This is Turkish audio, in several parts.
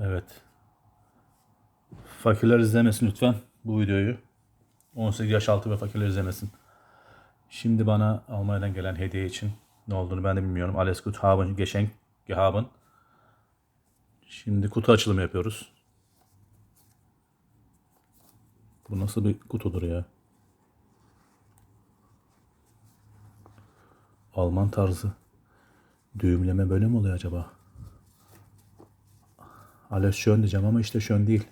Evet. Fakirler izlemesin lütfen bu videoyu. 18 yaş altı ve fakirler izlemesin. Şimdi bana Almanya'dan gelen hediye için ne olduğunu ben de bilmiyorum. Alles gut haben, geschenk gehaben. Şimdi kutu açılımı yapıyoruz. Bu nasıl bir kutudur ya? Alman tarzı. Düğümleme böyle mi oluyor acaba? Alles schön diyeceğim ama işte schön değil.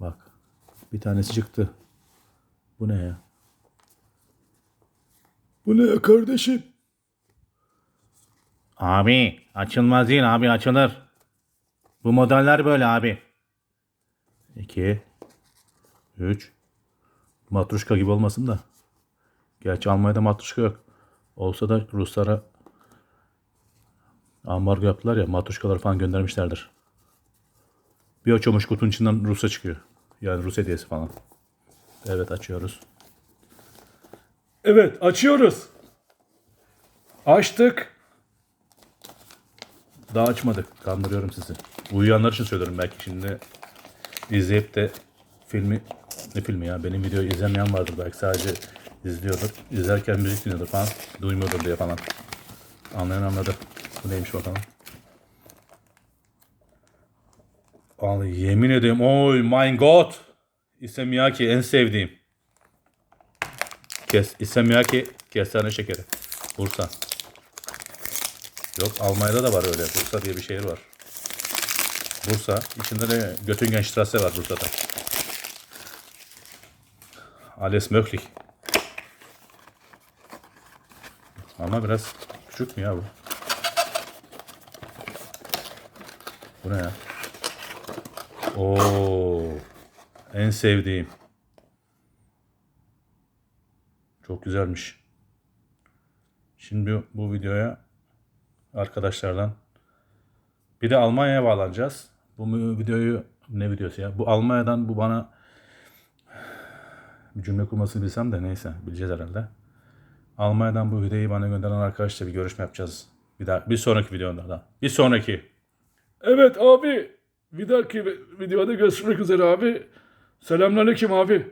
Bak. Bir tanesi çıktı. Bu ne ya? Bu ne ya kardeşim? Abi açılmaz değil abi açılır. Bu modeller böyle abi. 2 3 Matruşka gibi olmasın da. Gerçi Almanya'da matruşka yok. Olsa da Ruslara ambargo yaptılar ya matruşkalar falan göndermişlerdir. Bir açıyormuş kutunun içinden Rusya çıkıyor. Yani Rus hediyesi falan. Evet açıyoruz. Evet açıyoruz. Açtık. Daha açmadık. Kandırıyorum sizi. Uyuyanlar için söylüyorum belki şimdi izleyip de filmi ne filmi ya benim videoyu izlemeyen vardır belki sadece izliyordur. İzlerken müzik dinliyordur falan. Duymuyordur diye falan. Anlayan anladı. Bu neymiş bakalım. Vallahi yemin ediyorum. Oy my god. Isemiyaki en sevdiğim. Kes, Isemiyaki kestane şekeri. Bursa. Yok Almanya'da da var öyle. Bursa diye bir şehir var. Bursa. İçinde de Göttingen Strasse var Bursa'da. Alles möglich. Ama biraz küçük mü ya bu? Bu ne ya? Oo. En sevdiğim. Çok güzelmiş. Şimdi bu, videoya arkadaşlardan bir de Almanya'ya bağlanacağız. Bu videoyu ne videosu ya? Bu Almanya'dan bu bana bir cümle kurmasını bilsem de neyse bileceğiz herhalde. Almanya'dan bu videoyu bana gönderen arkadaşla bir görüşme yapacağız. Bir daha bir sonraki videoda da. Bir sonraki. Evet abi. Bir dahaki videoda görüşmek üzere abi. Selamünaleyküm abi.